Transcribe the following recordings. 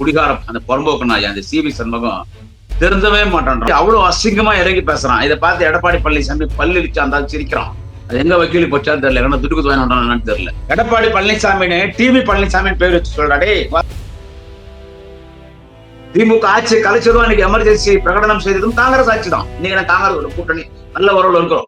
குடிகாரம் அந்த புறம்போக்கு நாய் அந்த சிவி சண்முகம் திருந்தவே மாட்டான் அவ்வளவு அசிங்கமா இறங்கி பேசுறான். இதை பார்த்து எடப்பாடி பழனிசாமி பல்லிழிச்சு அந்த சிரிக்கிறான். அது எங்க வக்கீல் போச்சான்னு தெரியல. என்ன துடுக்கு வாங்கினான்னு தெரியல. எடப்பாடி பழனிசாமின்னு டிவி பழனிசாமின்னு பேர் வச்சு சொல்றாடே திமுக ஆட்சி கலைச்சதும் இன்னைக்கு எமர்ஜென்சி பிரகடனம் செய்ததும் காங்கிரஸ் ஆட்சி தான் இன்னைக்கு நான் காங்கிரஸ் கூட்டணி நல்ல உறவுல இருக்கிறோம்.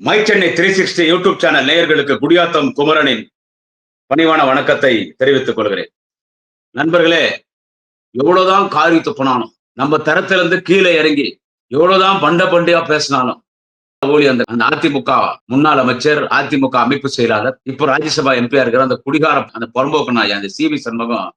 My Chennai three sixty YouTube channel நேயர்களுக்கு குடியாத்தம் குமரனின் பணிவான வணக்கத்தை தெரிவித்துக் கொள்கிறேன். நண்பர்களே எவ்வளவுதான் காரி துப்புனாலும் நம்ம தரத்திலிருந்து கீழே இறங்கி எவ்வளவுதான் பண்ட பண்டியா பேசினாலும் ஓலி அந்த அந்த அதிமுக முன்னாள் அமைச்சர் அதிமுக அமைப்பு செயலாளர் இப்போ ராஜ்யசபா எம்பியா இருக்கிற அந்த குடிகார அந்த புறம்போக்கு நாய் அந்த சிவி சண்முகம்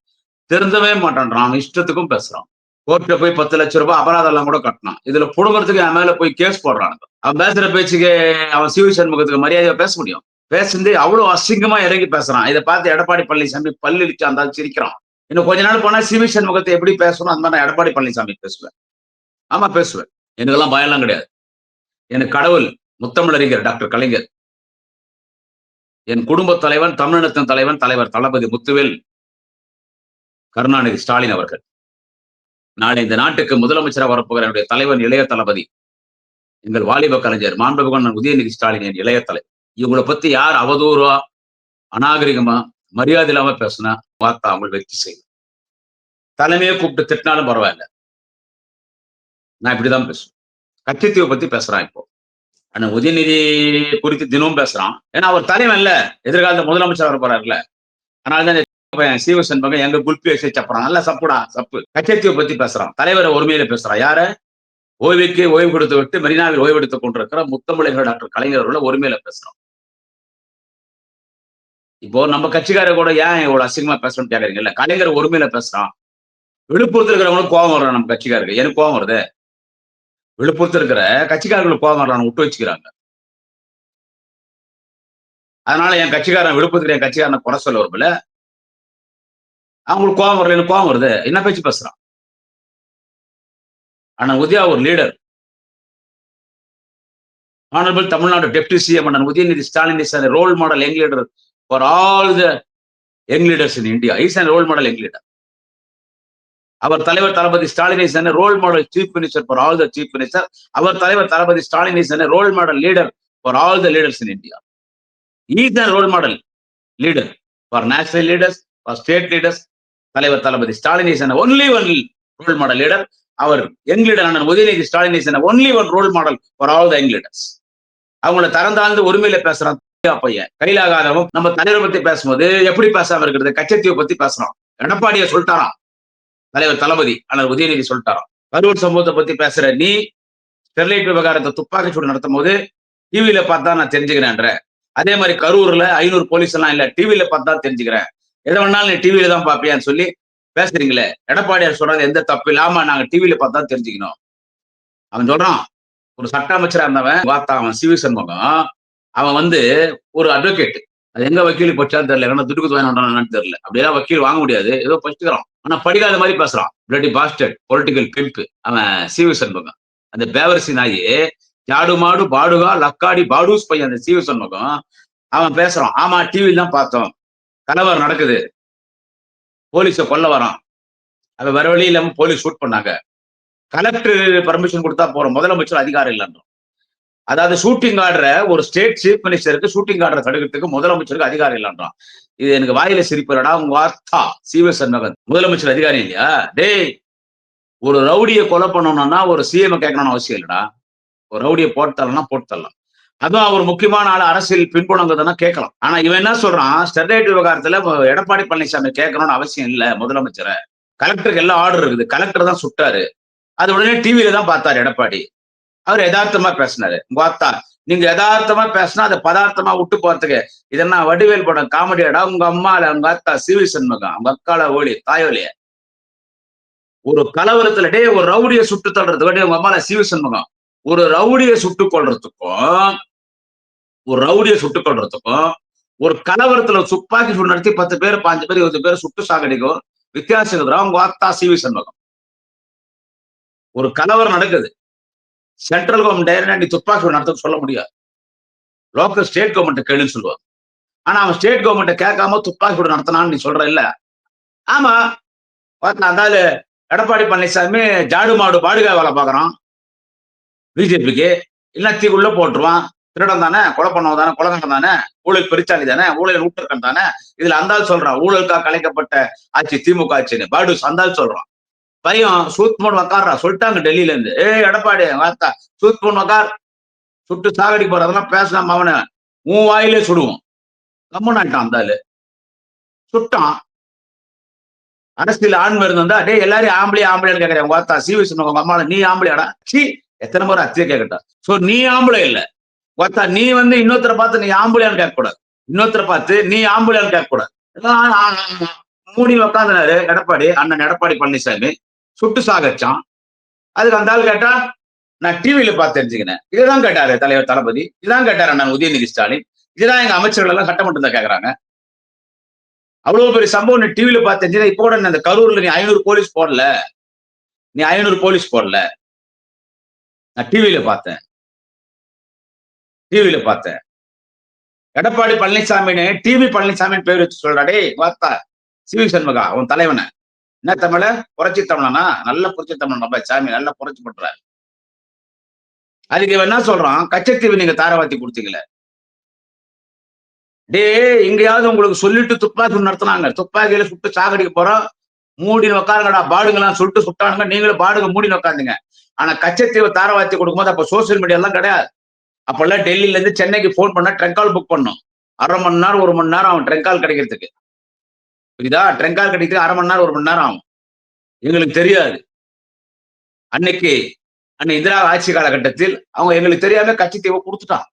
திருந்தவே மாட்டான் அவன் இஷ்டத்துக்கும் பேசுறான். கோர்ட்ல போய் பத்து லட்சம் ரூபாய் அபராதம் எல்லாம் கூட கட்டினான் இதுல புடுங்கிறதுக்கு என் மேல போய் கேஸ் போடுறானுங்க. அவன் பேசுற பேச்சுக்கு அவன் சிவி சண்முகத்துக்கு மரியாதையா பேச முடியும். பேசுந்து அவ்வளவு அசிங்கமா இறங்கி பேசுறான். இதை பார்த்து எடப்பாடி பழனிசாமி பல்லிச்சு அந்த சிரிக்கிறான். இன்னும் கொஞ்ச நாள் போனா சிவி சண்முகத்தை எப்படி பேசணும்? அந்த மாதிரி நான் எடப்பாடி பழனிசாமி பேசுவேன். ஆமா பேசுவேன். எனக்கெல்லாம் பயம்லாம் கிடையாது. எனக்கு கடவுள் முத்தமிழறிஞர் டாக்டர் கலைஞர். என் குடும்ப தலைவன் தமிழினத்தின் தலைவன் தலைவர் தளபதி முத்துவேல் கருணாநிதி ஸ்டாலின் அவர்கள். நாளை இந்த நாட்டுக்கு முதலமைச்சராக வரப்போகிற என்னுடைய தலைவன் இளைய தளபதி. எங்கள் வாலிப கலைஞர் மாண்புகன் உதயநிதி ஸ்டாலின் என் இளைய தலைவர் இவங்களை பத்தி யார் அவதூறா அநாகரிகமா மரியாதை இல்லாம பேசுனா வார்த்தை அவங்க வெற்றி செய்யும். தலைமையை கூப்பிட்டு திட்டினாலும் பரவாயில்ல. நான் இப்படிதான் பேசுவேன். கட்சித்தீவை பத்தி பேசுறான் இப்போ. ஆனா உதயநிதி குறித்து தினமும் பேசுறான். ஏன்னா அவர் தலைவன் இல்ல எதிர்காலத்துல முதலமைச்சர் வர போறாருல அதனாலதான் பையன் சீவசன் செண்பகம் எங்க குல்பி வச்சு சப்புறான் நல்லா சப்புடா. சப்பு கட்சித்தீவை பத்தி பேசுறான். தலைவரை ஒருமையில பேசுறான் யார? ஓய்வுக்கு ஓய்வு கொடுத்து விட்டு மெரினாவில் ஓய்வு எடுத்துக் கொண்டிருக்கிற முத்தமிழர்கள் டாக்டர் கலைஞர் அவர்களை ஒருமையில பேசுறோம் இப்போ நம்ம கட்சிக்காரர் கூட ஏன் இவ்வளவு அசிங்கமா பேசணும்னு கேக்குறீங்கல்ல? கலைஞர் ஒருமையில பேசுறான். விழுப்புரத்தில் இருக்கிறவங்களும் கோபம் வர்றான் நம்ம கட்சிக்காரருக்கு. எனக்கு கோபம் வருது. விழுப்புரத்துல இருக்கிற கட்சிக்காரர்களுக்கு கோபம் வர்றான். விட்டு வச்சுக்கிறாங்க. அதனால என் கட்சிக்காரன் விழுப்புரத்துல என் கட்சிக்காரனை குறை சொல்ல வரும்ல அவங்களுக்கு கோபம் வரல எனக்கு கோபம் வருது. என்ன பேச்சு பேசுறான்? ஆனா உதயா ஒரு leader honourable Tamil Nadu deputy CM அண்ணன் Udhayanidhi Stalin is role model young leader for all the young leaders in India is and role model young leader அவர் தலைவர் தளபதி Stalin is role model chief minister for all the chief minister அவர் தலைவர் தளபதி Stalin is role model leader for all the leaders in India is and role model leader for national leaders for state leaders தலைவர் தளபதி Stalin is only one role model leader our young leader அண்ணன் Udhayanidhi Stalin is only one role model for all the young leaders அவங்கள தரந்தாழ்ந்து உரிமையில பேசுறான். பையன். கையிலாகாதவன் நம்ம தலைவரை பத்தி பேசும்போது எப்படி பேசாம இருக்கிறது? கச்சத்தீவை பத்தி பேசுறோம் எடப்பாடிய சொல்லிட்டாராம். தலைவர் தளபதி ஆனால் உதயநிதி சொல்லிட்டாராம். கரூர் சம்பவத்தை பத்தி பேசுற நீ ஸ்டெர்லைட் விவகாரத்தை துப்பாக்கி சூடு நடத்தும் போது டிவியில பார்த்தா நான் தெரிஞ்சுக்கிறேன்ற. அதே மாதிரி கரூர்ல ஐநூறு போலீஸ் எல்லாம் இல்ல டிவியில பார்த்தா தெரிஞ்சுக்கிறேன். எதை வேணாலும் நீ டிவியில தான் பாப்பியான்னு சொல்லி பேசுறீங்களே. எடப்பாடியார் சொல்றது எந்த தப்பு இல்லாம நாங்க டிவியில பார்த்தா தெரிஞ்சுக்கணும். அவன் சொல்றான் ஒரு சட்ட அமைச்சரா இருந்தவன் வார்த்தா அவன் சிவி சண்முகம் அவன் வந்து ஒரு அட்வொகேட் அது எங்க வக்கீல் போச்சான்னு தெரியல ஏன்னா துடுக்கு வாங்கினான்னு தெரியல. அப்படியெல்லாம் வக்கீல் வாங்க முடியாது. ஏதோ படிச்சுக்கிறான் ஆனா படிக்காத மாதிரி பேசுறான். பிளட்டி பாஸ்டர்ட் பொலிட்டிக்கல் பிம்பு அவன் சிவி சண்முகம் அந்த பேவரசி நாயி ஜாடு மாடு பாடுகா லக்காடி பாடூஸ் பையன் அந்த சிவி சண்முகம் அவன் பேசுறான். ஆமா டிவில தான் பார்த்தோம். கலவரம் நடக்குது. போலீஸை கொல்ல வரான். அவன் வர வழி இல்லாம போலீஸ் ஷூட் பண்ணாங்க. கலெக்டர் பர்மிஷன் கொடுத்தா போறோம். முதலமைச்சர் அதிகாரம் இல்லைன்றோம். அதாவது ஷூட்டிங் ஆடுற ஒரு ஸ்டேட் சீஃப் மினிஸ்டருக்கு ஷூட்டிங் ஆடுற தடுக்கிறதுக்கு முதலமைச்சருக்கு அதிகாரம் இல்லைன்றான் இது எனக்கு வாயில சிரிப்படா உங்க வார்த்தா. சிவ மகன் முதலமைச்சர் அதிகாரம் இல்லையா? டேய் ஒரு ரவுடியை கொலை பண்ணணும்னா ஒரு சிஎம் கேட்கணும்னு அவசியம் இல்லடா. ஒரு ரவுடியை போட்டு தரலாம் போட்டு தரலாம் அதுவும் அவர் முக்கியமான ஆள் அரசியல் பின்புணங்குதுன்னா கேட்கலாம். ஆனா இவன் என்ன சொல்றான்? ஸ்டெர்லைட் விவகாரத்துல எடப்பாடி பழனிசாமி கேட்கணும்னு அவசியம் இல்ல முதலமைச்சரை. கலெக்டருக்கு எல்லாம் ஆர்டர் இருக்குது. கலெக்டர் தான் சுட்டாரு. அது உடனே டிவியில தான் பார்த்தாரு எடப்பாடி. அவர் யதார்த்தமா பேசினாரு. பார்த்தா நீங்க யதார்த்தமா பேசினா அதை பதார்த்தமா விட்டு போறதுக்கு இதெல்லாம் வடிவேல் படம் காமெடியாடா உங்க அம்மால உங்க அத்தா சிவி சண்முகம் உங்க அக்கால ஓலி தாயோலிய. ஒரு கலவரத்துல டே ஒரு ரவுடிய சுட்டு தள்ளுறதுக்கு உங்க அம்மால சிவி சண்முகம். ஒரு ரவுடியை சுட்டு கொள்றதுக்கும் ஒரு ரவுடியை சுட்டு கொள்றதுக்கும் ஒரு கலவரத்துல துப்பாக்கி சூடு நடத்தி பத்து பேர் பாஞ்சு பேர் இருபது பேர் சுட்டு சாகடிக்கும் வித்தியாசம் இருக்குதுடா உங்க சிவி சண்முகம். ஒரு கலவரம் நடக்குது. சென்ட்ரல் கவர்மெண்ட் டைரக்டா நீ துப்பாக்கி நடத்த சொல்ல முடியாது. லோக்கல் ஸ்டேட் கவர்மெண்ட் கேளுன்னு சொல்லுவாங்க. ஆனா அவன் ஸ்டேட் கவர்மெண்ட் கேட்காம துப்பாக்கி கூட நடத்தினான்னு நீ சொல்ற இல்ல. ஆமா பார்த்தா அதாவது எடப்பாடி பழனிசாமி ஜாடு மாடு பாடுகா வேலை பார்க்கறான். பிஜேபிக்கு எல்லாத்தையும் உள்ள போட்டுருவான் திருடம் தானே கொலை பண்ணவன் தானே கொலகாரன் தானே ஊழல் பெருச்சாலி தானே ஊழல் ஊட்டக்கன் தானே. இதுல அந்தால் சொல்றான் ஊழலுக்காக கலைக்கப்பட்ட ஆட்சி திமுக ஆட்சின்னு. பாடு அந்தால் சொல்றான் பையன் சூத் மூணு உக்காடுறா சொல்லிட்டாங்க டெல்லியில இருந்து. ஏய் எடப்பாடி வார்த்தா சூத் மூணு உக்கார். சுட்டு சாகடி போறதெல்லாம் பேசலாம் அவனை? உன் வாயிலே சுடுவோம். கம்முனாட்டான் அந்த சுட்டான். அரசியல் ஆண் மருந்து வந்தா எல்லாரும் எல்லாரையும் ஆம்பளை ஆம்பளைன்னு கேக்குறேன். உங்க வார்த்தா சி வி உங்க நீ ஆம்பளையாடா? சி எத்தனை முறை அத்திய கேட்கட்டா? சோ நீ ஆம்பளை இல்ல. பார்த்தா நீ வந்து இன்னொருத்தரை பார்த்து நீ ஆம்பளையான்னு கேட்கக்கூடாது. இன்னொருத்தரை பார்த்து நீ ஆம்பளையான்னு கேட்கக்கூடாது. மூடி உக்காந்துனாரு எடப்பாடி அண்ணன் எடப்பாடி பழனிசாமி. சுட்டு சாகச்சான். அதுக்கு அந்த ஆள் கேட்டா நான் டிவியில பார்த்து தெரிஞ்சுக்கினேன். இதுதான் கேட்டாரு தலைவர் தளபதி. இதுதான் கேட்டாரு அண்ணன் உதயநிதி ஸ்டாலின். இதுதான் எங்க அமைச்சர்கள் எல்லாம் சட்டமன்றம் தான் கேக்குறாங்க. அவ்வளவு பெரிய சம்பவம் நீ டிவியில பார்த்து தெரிஞ்சுனா இப்போ கூட அந்த கரூர்ல நீ ஐநூறு போலீஸ் போடல. நீ ஐநூறு போலீஸ் போடல. நான் டிவியில பார்த்தேன். டிவியில பார்த்தேன். எடப்பாடி பழனிசாமின்னு டிவி பழனிசாமின்னு பேர் வச்சு சொல்றாடே வார்த்தா சிவி சண்முகா உன் தலைவனை. என்ன தமிழ? புரட்சி தமிழனா? நல்ல புரட்சி தமிழன் நம்ம சாமி நல்ல புரட்சி பண்றாரு. அதுக்கு இவன் என்ன சொல்றான்? கச்சத்தீவு நீங்க தாரவாத்தி கொடுத்தீங்களே டேய் எங்கேயாவது உங்களுக்கு சொல்லிட்டு துப்பாக்கி நடத்தினாங்க. துப்பாக்கியில சுட்டு சாகடிக்க போறோம். மூடி உக்காருங்கடா பாடுங்கலாம் சொல்லிட்டு சுட்டானுங்க. நீங்களும் பாடுங்க மூடி உக்காந்துங்க. ஆனா கச்சத்தீவு தாரவாத்தி கொடுக்கும்போது அப்ப சோசியல் மீடியா எல்லாம் கிடையாது. அப்பெல்லாம் டெல்லியில இருந்து சென்னைக்கு ஃபோன் பண்ணா ட்ரெங்கால் புக் பண்ணும் அரை மணி நேரம் ஒரு மணி நேரம் ஆகும் ட்ரெங்கால் கிடைக்கிறதுக்கு. புரியுதா? ட்ரெங்கால் கிடைக்கிறதுக்கு அரை மணி நேரம் ஒரு மணி நேரம் ஆகும். எங்களுக்கு தெரியாது. அன்னைக்கு அன்னை இந்திரா ஆட்சி காலகட்டத்தில் அவங்க எங்களுக்கு தெரியாம கச்சத்தீவை கொடுத்துட்டான்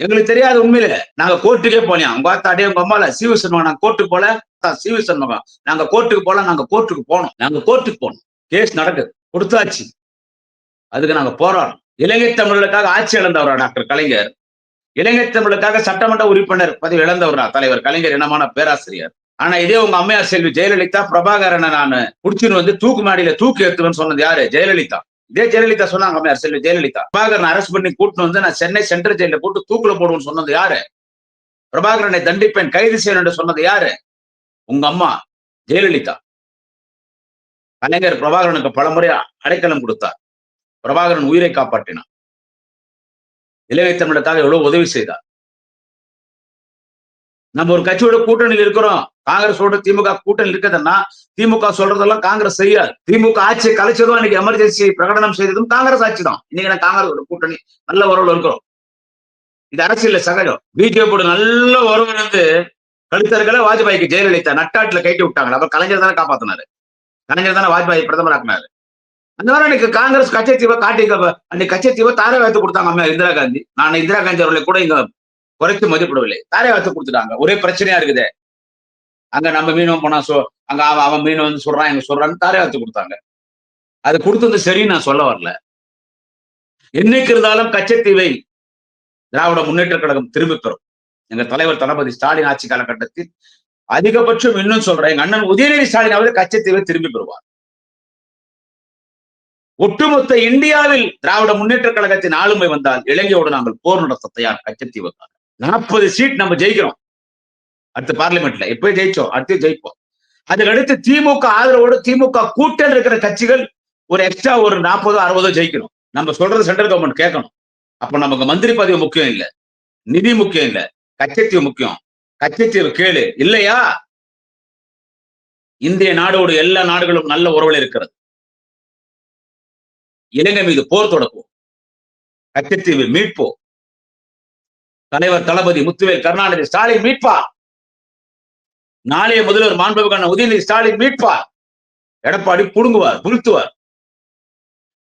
எங்களுக்கு தெரியாது உண்மையில. நாங்க கோர்ட்டுக்கே போனியா உங்க பார்த்தா உங்க அம்மால. சிவி சண்முகம் நாங்க கோர்ட்டுக்கு போல சிவி சண்முகம். நாங்க கோர்ட்டுக்கு போல நாங்க கோர்ட்டுக்கு போனோம். நாங்க கோர்ட்டுக்கு போனோம். கேஸ் நடக்குது. கொடுத்தாச்சு. அதுக்கு நாங்க போராடுறோம். இலங்கை தமிழர்களுக்காக ஆட்சி இழந்தவரா டாக்டர் கலைஞர்? இலங்கை தமிழருக்காக சட்டமன்ற உறுப்பினர் பதவி இழந்தவரா தலைவர் கலைஞர் இனமான பேராசிரியர்? ஆனா இதே உங்க அம்மையார் செல்வி ஜெயலலிதா பிரபாகரனை நான் புடிச்சுன்னு வந்து தூக்கு மாடியில தூக்கு ஏத்துவேன்னு சொன்னது யாரு? ஜெயலலிதா. இதே ஜெயலலிதா சொன்னாங்க அம்மையார் செல்வி ஜெயலலிதா. பிரபாகரன் அரெஸ்ட் பண்ணி கூட்டின்னு வந்து நான் சென்னை சென்ட்ரல் ஜெயில போட்டு தூக்குல போடுவேன்னு சொன்னது யாரு? பிரபாகரனை தண்டிப்பேன் கைது செய்யணும் என்று சொன்னது யாரு? உங்க அம்மா ஜெயலலிதா. கலைஞர் பிரபாகரனுக்கு பலமுறை அடைக்கலம் கொடுத்தார். பிரபாகரன் உயிரை காப்பாற்றினார். இலங்கை தமிழுக்காக எவ்வளவு உதவி செய்தார். நம்ம ஒரு கட்சியோட கூட்டணியில் இருக்கிறோம். காங்கிரஸோட திமுக கூட்டணி இருக்குதுன்னா திமுக சொல்றதெல்லாம் காங்கிரஸ் செய்யாது. திமுக ஆட்சியை கலைச்சதும் இன்னைக்கு எமர்ஜென்சி பிரகடனம் செய்ததும் காங்கிரஸ் ஆட்சி தான். இன்னைக்கு நான் காங்கிரஸோட கூட்டணி நல்ல உறவுல இருக்கிறோம். இது அரசியல்ல சகஜம். பிஜேபியோட நல்ல உறவு வந்து கழுத்தர்களை வாஜ்பாய்க்கு ஜெயலலிதா நட்டாட்டுல கைட்டி விட்டாங்க அப்புறம் கலைஞர் தானே காப்பாத்தினாரு. கலைஞர் தானே வாஜ்பாய் பிரதமர் ஆக்கினாரு. அந்த மாதிரி அன்னைக்கு காங்கிரஸ் கச்சத்தீவை காட்டி அன்னைக்கு கச்சத்தீவை தாரை வைத்து கொடுத்தாங்க அம்மா இந்திரா காந்தி. நான் இந்திரா காந்தி அவர்களை கூட இங்க குறைத்து மதிப்பிடவில்லை. தாரை வைத்து கொடுத்துட்டாங்க. ஒரே பிரச்சனையா இருக்குது. அங்க நம்ம மீனவன் போனா சொ அங்க அவன் அவன் மீன் வந்து சொல்றான் எங்க சொல்றான்னு தாரை வைத்து கொடுத்தாங்க. அது கொடுத்தது சரின்னு நான் சொல்ல வரல. என்னைக்கு இருந்தாலும் கச்சத்தீவை திராவிட முன்னேற்ற கழகம் திரும்பி பெறும். எங்க தலைவர் தளபதி ஸ்டாலின் ஆட்சி காலகட்டத்தில் அதிகபட்சம் இன்னும் சொல்றேன். எங்க அண்ணன் உதயநிதி ஸ்டாலின் அவர்கள் கச்சத்தீவை திரும்பி பெறுவார். ஒட்டுமொத்த இந்தியாவில் திராவிட முன்னேற்ற கழகத்தின் ஆளுமை வந்தால் இலங்கையோடு நாங்கள் போர் நடத்த தயார் கச்சத்தீவுக்காக. நாற்பது சீட் நம்ம ஜெயிக்கிறோம். அடுத்த பார்லிமெண்ட்ல எப்போ ஜெயிச்சோம்? அடுத்து ஜெயிப்போம். அதுக்கு அடுத்து திமுக ஆதரவோடு திமுக கூட்டணி இருக்கிற கட்சிகள் ஒரு எக்ஸ்ட்ரா ஒரு நாற்பதோ அறுபதோ ஜெயிக்கணும். நம்ம சொல்றது சென்ட்ரல் கவர்மெண்ட் கேட்கணும். அப்ப நமக்கு மந்திரி பதவி முக்கியம் இல்ல. நிதி முக்கியம் இல்ல. கச்சத்தீவு முக்கியம். கச்சத்தீவு கேளு இல்லையா? இந்திய நாடோடு எல்லா நாடுகளும் நல்ல உறவுல இருக்கிறது. இலங்கை மீது போர் தொடக்குவோம் கச்சத்தீவு மீட்போம். தலைவர் தளபதி முத்துவேல் கருணாநிதி ஸ்டாலின் மீட்பார். நாளைய முதல்வர் மாண்புமிகு உதயநிதி ஸ்டாலின் மீட்பார். எடப்பாடி புடுங்குவார் புழுத்துவார்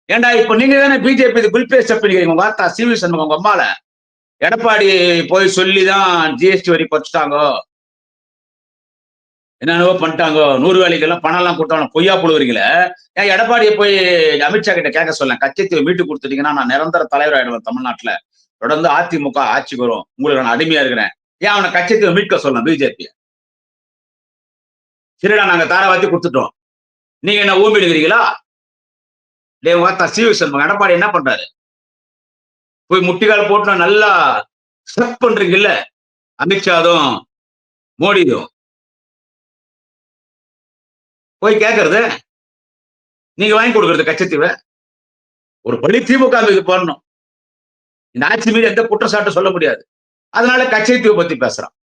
ஏண்டா இப்ப நீங்க தானே பிஜேபி பில் உங்க வார்த்தா சிவி சண்முகம் உங்க அம்மால? எடப்பாடி போய் சொல்லிதான் ஜிஎஸ்டி வரி குறைச்சிட்டாங்க. என்னென்னவோ பண்ணிட்டாங்க. நூறு வேலைக்கெல்லாம் பணம் எல்லாம் கொடுத்தாங்க பொய்யா புழுவுறீங்களே ஏன் எடப்பாடியை போய் அமித்ஷா கிட்ட கேட்க சொல்ல கச்சத்தீவை மீட்டு கொடுத்துட்டீங்கன்னா நான் நிரந்தர தலைவர் ஆயிடுவேன் தமிழ்நாட்டுல. தொடர்ந்து அதிமுக ஆட்சிக்கு வரும். உங்களுக்கு நான் அடிமையா இருக்கிறேன். ஏன் அவனை கச்சத்தீவை மீட்க சொல்லலாம் பிஜேபி சரிடா நாங்க தாராவாத்தி கொடுத்துட்டோம். நீங்க என்ன ஊம்பிடுகிறீங்களா டே வார்த்தா சிவி சண்முகம் எடப்பாடி என்ன பண்றாரு? போய் முட்டிகால் போட்டு நல்லா ஸ்டெப் பண்றீங்கல்ல? அமித்ஷாதும் மோடியும். போய் கேட்கறது நீங்க வாங்கி கொடுக்கறது கச்சத்தீவை. ஒரு பழி திமுக மீது போடணும். இந்த ஆட்சி மீது எந்த குற்றச்சாட்டும் சொல்ல முடியாது. அதனால கச்சத்தீவை பத்தி பேசுறான்.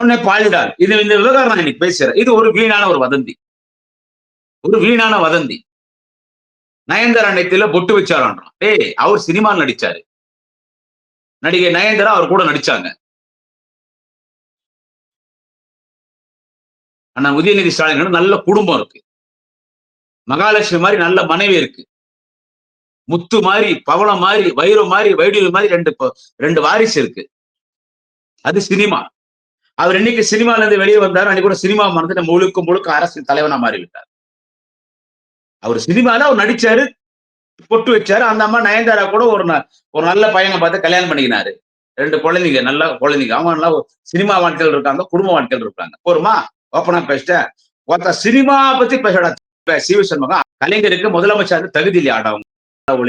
உடனே பாலிடார். இது இந்த விவகாரம் நான் இன்னைக்கு பேசுறேன் இது ஒரு வீணான ஒரு வதந்தி. ஒரு வீணான வதந்தி. நயன்தாரா நெத்தில பொட்டு வச்சாரான்றான். டேய் அவர் சினிமாவில் நடிச்சாரு. நடிகை நயன்தாரா அவர் கூட நடிச்சாங்க. ஆனா உதயநிதி ஸ்டாலின் நல்ல குடும்பம் இருக்கு. மகாலட்சுமி மாதிரி நல்ல மனைவி இருக்கு. முத்து மாதிரி பவளம் மாதிரி வைரம் மாதிரி வைடியூல் மாதிரி ரெண்டு ரெண்டு வாரிசு இருக்கு. அது சினிமா. அவர் என்னைக்கு சினிமால இருந்து வெளியே வந்தாரு அன்னைக்கு கூட சினிமா மறந்து முழுக்க முழுக்க அரசின் தலைவனா மாறிவிட்டார். அவர் சினிமால அவர் நடிச்சாரு பொட்டு வச்சாரு. அந்த அம்மா நயன்தாரா கூட ஒரு ஒரு நல்ல பையனை பார்த்து கல்யாணம் பண்ணிக்கினாரு. ரெண்டு குழந்தைங்க நல்ல குழந்தைங்க. அவங்க நல்லா சினிமா வாழ்க்கையில் இருக்காங்க குடும்ப வாழ்க்கையில் இருக்காங்க. போருமா? ஓப்பனா பேசிட்டேன் ஒருத்த சினிமா பத்தி பேசடா சிவி சண்முகம் கலைஞருக்கு முதலமைச்சர் தகுதி இல்லையா? ஆடா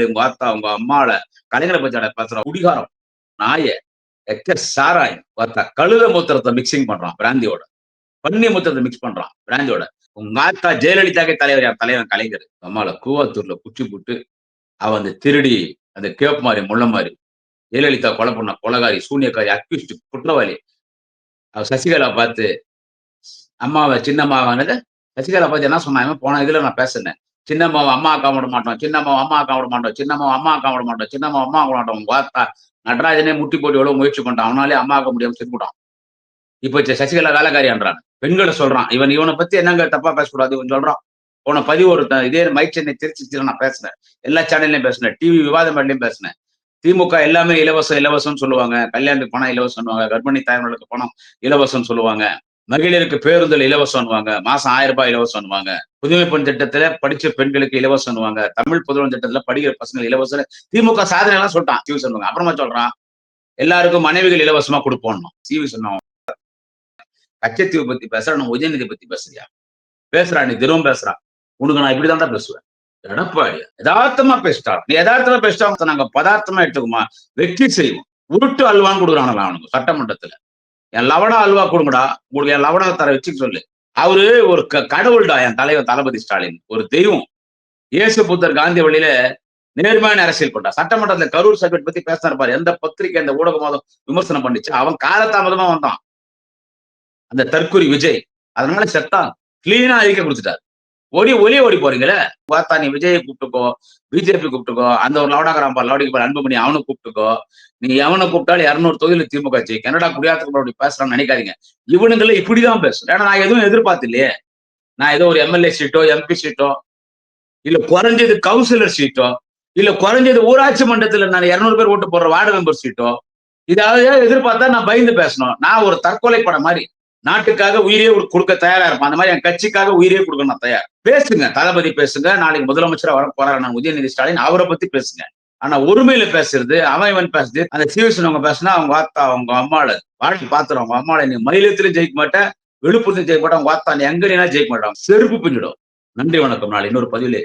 உங்க ஆத்தா உங்க அம்மால கலைஞரை பத்தி ஆட பேசுற குடிகாரம் நாய எக்க சாராயம். ஒருத்த கழுத மூத்திரத்தை மிக்சிங் பண்றான் பிராந்தியோட. பன்னி மூத்திரத்தை மிக்ஸ் பண்றான் பிராந்தியோட. உங்க ஆத்தா ஜெயலலிதாக்கே தலைவர் யார் தலைவன் கலைஞர். அம்மால கூவாத்தூர்ல குச்சி போட்டு அவ அந்த திருடி அந்த கேப் மாதிரி முள்ள மாதிரி ஜெயலலிதா கொலை பண்ண கொலகாரி சூனியக்காரி அக்யூஸ்ட் குற்றவாளி. அவ சசிகலா பார்த்து அம்மாவை சின்னம்மாவானது? சசிகலா பார்த்து என்ன சொன்னாங்க போன இதுல நான் பேசினேன். சின்னம்மாவை அம்மா அக்கா விட மாட்டோம். சின்னம்மாவை அம்மா அக்கா விட மாட்டோம். சின்னம்மா அம்மா அக்கா விட மாட்டோம். சின்னம்மா அம்மா விட மாட்டோம். உங்க வார்த்தா நடராஜனே முட்டி போட்டு எவ்வளவு முயற்சி பண்ணிட்டான். அவனாலே அம்மா ஆக்க முடியாம திரும்பிட்டான் இப்ப சசிகலா சசிகலா வேலைக்காரின்றான் பெண்களை சொல்றான். இவன் இவனை பத்தி என்னங்க தப்பா பேசக்கூடாது? இவன் சொல்றான். போன பதிவு ஒரு இதே மைக் சென்னை திருச்சி நான் பேசினேன். எல்லா சேனல்லையும் பேசினேன். டிவி விவாத மேடையிலையும் பேசினேன். திமுக எல்லாமே இலவசம் இலவசம்னு சொல்லுவாங்க. கல்யாணத்துக்கு பணம் இலவசம் சொல்லுவாங்க. கர்ப்பிணி தாய்மொழிக்கு பணம் இலவசம்னு சொல்லுவாங்க. மகளிருக்கு பேருந்தில் இலவசம்னுவாங்க. மாசம் ஆயிரம் ரூபாய் இலவசம்னுவாங்க. புதுமை பெண் திட்டத்துல படிச்ச பெண்களுக்கு இலவசம்னுவாங்க. தமிழ் புதுவன் திட்டத்துல படிக்கிற பசங்க இலவசம் திமுக சாதனை எல்லாம் சொல்லிட்டான். டிவி சொல்லுவாங்க அப்புறமா சொல்றான் எல்லாருக்கும் மனைவிகள் இலவசமா கொடுப்போம் சிவி சொன்னோம் கச்சத்தீவை பத்தி பேசுற நான் உதயநிதி பத்தி பேசுறியா? பேசுறா நீ தினமும் பேசுறா. உனக்கு நான் இப்படிதான்டா பேசுவேன். எடப்பாடி யதார்த்தமா பேசிட்டா நீ யதார்த்தமா பேசிட்டா நாங்க பதார்த்தமா எடுத்துக்குமா? வெற்றி செய்வோம். உருட்டு அல்வான்னு கொடுக்குறாங்களா அவனுக்கு சட்டமன்றத்துல. என் லவடா அல்வா கொடுங்கடா. உங்களுக்கு என் லவடா தர வச்சு சொல்லு. அவரு ஒரு க- கடவுள்டா என் தலைவர் தளபதி ஸ்டாலின். ஒரு தெய்வம். இயேசு புத்தர் காந்தி வழியில நேர்மையான அரசியல் பண்ணா சட்டமன்றத்துல கரூர் சர்டிபிகேட் பத்தி பேசினார் பாரு. எந்த பத்திரிக்கை அந்த ஊடகமாதம் விமர்சனம் பண்ணிச்சு? அவன் காலதாமதமா வந்தான். அந்த தற்குறி விஜய். அதனால செத்தான் கிளீனா அறிக்கை கொடுத்துட்டாரு. ஓடி ஒலி ஓடி போறீங்களே? பார்த்தா நீ விஜயை கூப்பிட்டுக்கோ பிஜேபி கூப்பிட்டுக்கோ அந்த ஒரு லவடாகராம் பார் லவடிக்கு பார் பண்ணி அவனை கூப்பிட்டுக்கோ. நீ எவனை கூப்பிட்டாலும் இரநூறு தொகுதியில திமுக ஜெயிக்கும். கனடா குடியாத்துக்கு அப்படி பேசுறான்னு நினைக்காதீங்க. இவனுங்கள இப்படிதான் பேசும் ஏன்னா நான் எதுவும் எதிர்பார்த்து இல்லையே நான் ஏதோ ஒரு எம்எல்ஏ சீட்டோ எம்பி சீட்டோ இல்ல குறைஞ்சது கவுன்சிலர் சீட்டோ இல்ல குறைஞ்சது ஊராட்சி மன்றத்துல நான் இரநூறு பேர் ஓட்டு போடுற வார்டு மெம்பர் சீட்டோ இதாவது எதிர்பார்த்தா நான் பயந்து பேசணும். நான் ஒரு தற்கொலை படம் மாதிரி. நாட்டுக்காக உயிரே கொடுக்க தயாரா இருப்பான். அந்த மாதிரி என் கட்சிக்காக உயிரே கொடுக்க நான் தயார். பேசுங்க. தளபதி பேசுங்க. நாளைக்கு முதலமைச்சரா வர போறாரு நான் உதயநிதி ஸ்டாலின். அவரை பத்தி பேசுங்க. ஆனா ஒருமையில பேசுறது அவன் இவன் பேசுறது அந்த சிவசனவங்க பேசுனா அவங்க வாத்தா அவங்க அம்மாள. வாழ்க்கை பாத்துரும் அவங்க அம்மாளை நீ மயிலத்திலும் ஜெயிக்க மாட்டேன் விழுப்புரத்திலும் ஜெயிக்க மாட்டேன் அவங்க வாத்தா நீ எங்க ஜெயிக்க மாட்டான். செருப்பு பிஞ்சிடும். நன்றி வணக்கம். நாளை இன்னொரு பதிவிலே